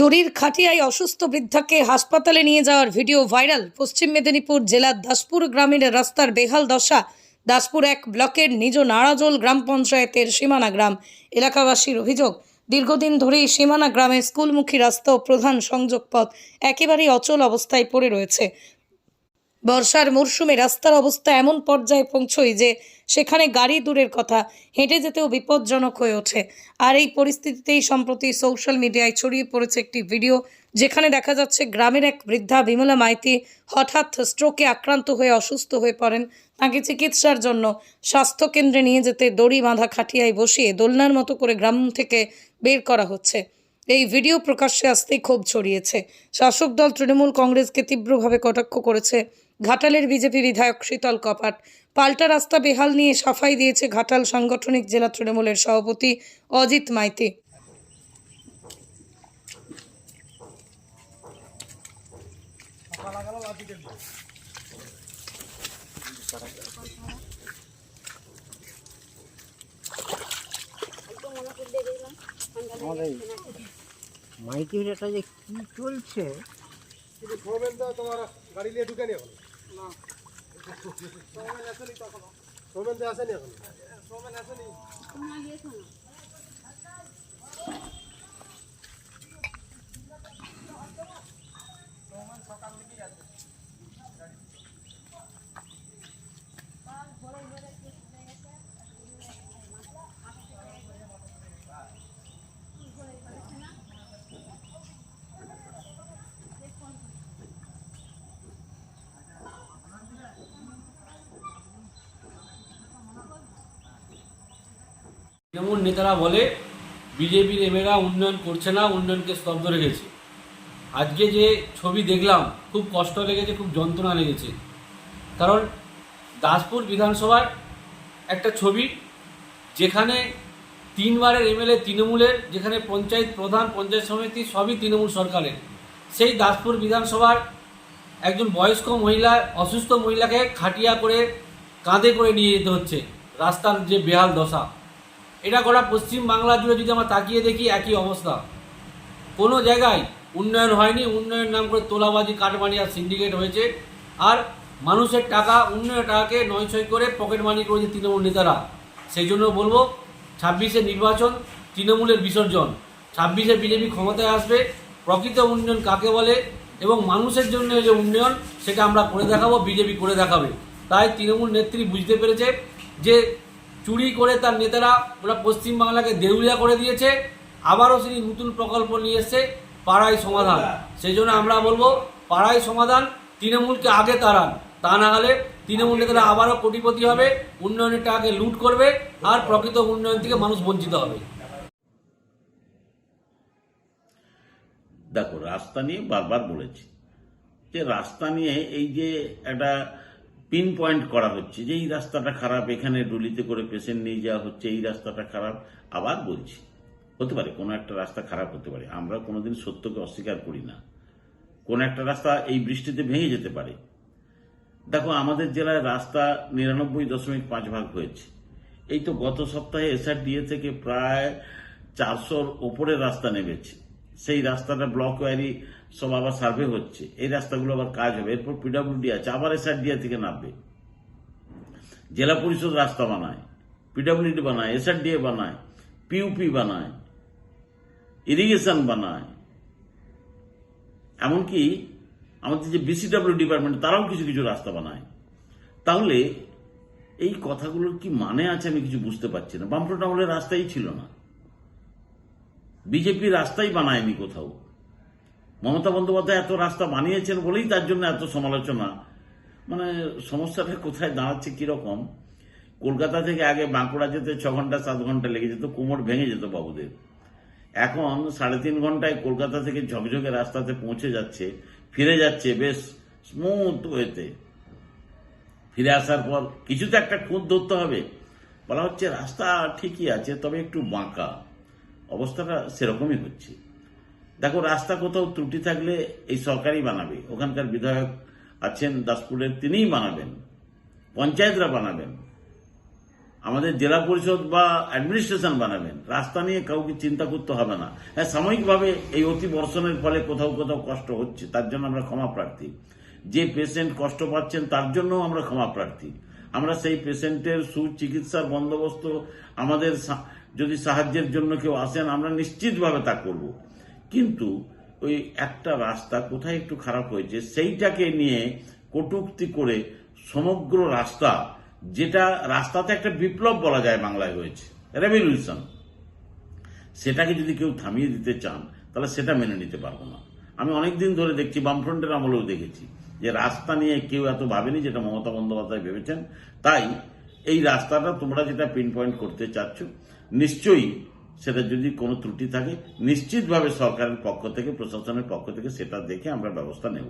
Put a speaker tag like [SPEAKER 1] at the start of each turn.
[SPEAKER 1] দড়ির খাটিয়ায় অসুস্থ বৃদ্ধাকে হাসপাতালে নিয়ে যাওয়ার ভিডিও ভাইরাল। পশ্চিম মেদিনীপুর জেলার দাসপুর গ্রামের রাস্তার বেহাল দশা। দাসপুর এক ব্লকের নিজ নাড়াজোল গ্রাম পঞ্চায়েতের সীমানা গ্রাম। এলাকাবাসীর অভিযোগ, দীর্ঘদিন ধরেই সীমানা গ্রামে স্কুলমুখী রাস্তা ও প্রধান সংযোগ পথ একেবারেই অচল অবস্থায় পড়ে রয়েছে। বর্ষার মরশুমে রাস্তার অবস্থা এমন পর্যায়ে পৌঁছয় যে সেখানে গাড়ি দূরের কথা, হেঁটে যেতেও বিপজ্জনক হয়ে ওঠে। আর এই পরিস্থিতিতেই সম্প্রতি সোশ্যাল মিডিয়ায় ছড়িয়ে পড়েছে একটি ভিডিও যেখানে দেখা যাচ্ছে গ্রামের এক বৃদ্ধা বিমলা মাইতি হঠাৎ স্ট্রোকে আক্রান্ত হয়ে অসুস্থ হয়ে পড়েন। তাকে চিকিৎসার জন্য স্বাস্থ্যকেন্দ্রে নিয়ে যেতে দড়ি বাঁধা খাটিয়ায় বসিয়ে দোলনার মতো করে গ্রাম থেকে বের করা হচ্ছে। এই ভিডিও প্রকাশ্যে আসতেই ক্ষোভ ছড়িয়েছে। শাসক দল তৃণমূল কংগ্রেসকে তীব্রভাবে কটাক্ষ করেছে। ঘাটালের বিজেপি বিধায়ক শীতল কপাট। পাল্টা রাস্তা বেহাল নিয়ে সাফাই দিয়েছে ঘাটাল সাংগঠনিক জেলা তৃণমূলের সভাপতি অজিত মাইতি।
[SPEAKER 2] আমাদের মাইতি এটা যে কি চলছে?
[SPEAKER 3] তোমার গাড়ি নিয়ে ঢুকে নি এখন সোমেন তো আসেনি এখন সোমেন আসেনি।
[SPEAKER 4] তৃণমূল নেতারা বলে, বিজেপির এমেরা উন্নয়ন করছে না, উন্নয়নকে স্তব্ধ রেখেছে। আজকে যে ছবি দেখলাম, খুব কষ্ট লেগেছে, খুব যন্ত্রণা লেগেছে। কারণ দাসপুর বিধানসভার একটা ছবি, যেখানে তিনবারের এমএলএ তৃণমূলের, যেখানে পঞ্চায়েত প্রধান, পঞ্চায়েত সমিতি, সবই তৃণমূল সরকারের। সেই দাসপুর বিধানসভার একজন বয়স্ক মহিলা, অসুস্থ মহিলাকে খাটিয়া করে কাঁধে করে নিয়ে যেতে হচ্ছে, রাস্তার যে বেহাল দশা। এটা গোটা পশ্চিম বাংলা জুড়ে যদি আমরা তাকিয়ে দেখি, একই অবস্থা। কোনো জায়গায় উন্নয়ন হয়নি, উন্নয়নের নাম করে তোলাবাজি, কাটমানি আর সিন্ডিকেট হয়েছে। আর মানুষের টাকা উন্নয়নের টাকাকে নয়ছয় করে পকেট মানি করেছে তৃণমূল নেতারা। সেই জন্য বলব, ছাব্বিশে নির্বাচন তৃণমূলের বিসর্জন। ছাব্বিশে বিজেপি ক্ষমতায় আসবে, প্রকৃত উন্নয়ন কাকে বলে এবং মানুষের জন্য যে উন্নয়ন, সেটা আমরা করে দেখাবো, বিজেপি করে দেখাবে। তাই তৃণমূল নেত্রী বুঝতে পেরেছে যে চুরি করে তার নেতারা ওরা পশ্চিমবাংলাকে দেউলিয়া করে দিয়েছে। আবারও তিনি নতুন প্রকল্প নিয়ে এসছে পাড়ায় সমাধান। সেই জন্য আমরা বলব, পাড়ায় সমাধান, তৃণমূলকে আগে তাড়ান। তা না হলে তৃণমূল নেতারা আবারও কোটিপতি হবে উন্নয়নের টাকাকে লুট করবে, আর প্রকৃত উন্নয়ন থেকে মানুষ বঞ্চিত হবে।
[SPEAKER 5] দেখো, রাস্তা নিয়ে বারবার বলেছি। যে রাস্তা নিয়ে এই যে একটা পিন পয়েন্ট করা হচ্ছে যে এই রাস্তাটা খারাপ, এখানে ডুলিতে করে পেশেন্ট নিয়ে যাওয়া হচ্ছে, এই রাস্তাটা খারাপ, আবার বলছি। হতে পারে, কোনো একটা রাস্তা খারাপ হতে পারে, আমরা কোনোদিন সত্যকে অস্বীকার করি না। কোন একটা রাস্তা এই বৃষ্টিতে ভেঙে যেতে পারে। দেখো, আমাদের জেলায় রাস্তা নিরানব্বই দশমিক পাঁচ ভাগ হয়েছে। এই তো গত সপ্তাহে এসআরডিএ থেকে প্রায় চারশোর ওপরে রাস্তা নেমেছে। সেই রাস্তাটা ব্লক ওয়ারি সব আবার সার্ভে হচ্ছে। এই রাস্তাগুলো আবার কাজ হবে। এরপর পিডাব্লিউডি আছে, আবার এসআরডিএ থেকে নামবে। জেলা পরিষদ রাস্তা বানায় পিডাব্লিউডি বানায় এসআরডিএ বানায় পিউপি বানায় ইরিগেশন বানায়। এমনকি আমাদের যে বিসিডাব্লিউ ডিপার্টমেন্ট তারাও কিছু কিছু রাস্তা বানায়। তাহলে এই কথাগুলোর কি মানে আছে আমি কিছু বুঝতে পারছি না। বামফ্রন্ট আমলের রাস্তাই ছিল না। বিজেপি রাস্তাই বানায়নি কোথাও। মমতা বন্দ্যোপাধ্যায় এত রাস্তা বানিয়েছেন বলেই তার জন্য এত সমালোচনা। মানে সমস্যাটা কোথায় দাঁড়াচ্ছে কীরকম? কলকাতা থেকে আগে বাঁকুড়া যেতে ছ ঘণ্টা, সাত ঘণ্টা লেগে যেত, কোমর ভেঙে যেত বাবুদের। এখন সাড়ে তিন ঘন্টায় কলকাতা থেকে ঝকঝকে রাস্তাতে পৌঁছে যাচ্ছে, ফিরে যাচ্ছে বেশ স্মুথ ওয়েতে ফিরে আসার পর কিছু তো একটা খুঁত ধরতে হবে। বলা হচ্ছে রাস্তা ঠিকই আছে, তবে একটু বাঁকা। অবস্থাটা সেরকমই হচ্ছে। দেখো, রাস্তা কোথাও ত্রুটি থাকলে এই সরকারই বানাবে। ওখানকার বিধায়ক আছেন, দাসপুরের তিনিই বানাবেন, পঞ্চায়েতরা বানাবেন, আমাদের জেলা পরিষদ বা অ্যাডমিনিস্ট্রেশন বানাবেন। রাস্তা নিয়ে কাউকে চিন্তা করতে হবে না। হ্যাঁ সাময়িকভাবে এই অতি বর্ষণের ফলে কোথাও কোথাও কষ্ট হচ্ছে, তার জন্য আমরা ক্ষমা প্রার্থী। যে পেশেন্ট কষ্ট পাচ্ছেন, তার জন্য আমরা ক্ষমা প্রার্থী। আমরা সেই পেশেন্টের সুচিকিৎসার বন্দোবস্ত আমাদের যদি সাহায্যের জন্য কেউ আসেন, আমরা নিশ্চিতভাবে তা করব। কিন্তু ওই একটা রাস্তা কোথায় একটু খারাপ হয়েছে, সেইটাকে নিয়ে কটূক্তি করে সমগ্র রাস্তা, যেটা রাস্তাতে একটা বিপ্লব বলা যায় বাংলায় হয়েছে, রেভলিউশন, সেটাকে যদি কেউ থামিয়ে দিতে চান, তাহলে সেটা মেনে নিতে পারব না। আমি অনেকদিন ধরে দেখছি, বামফ্রন্টের আমলেও দেখেছি, যে রাস্তা নিয়ে কেউ এত ভাবেনি, যেটা মমতা বন্দ্যোপাধ্যায় ভেবেছেন, তাই এই রাস্তাটা তোমরা যেটা পিন পয়েন্ট করতে চাচ্ছ, নিশ্চয়ই সেটা যদি কোনো ত্রুটি থাকে, নিশ্চিতভাবে সরকারের পক্ষ থেকে, প্রশাসনের পক্ষ থেকে সেটা দেখে আমরা ব্যবস্থা নেব।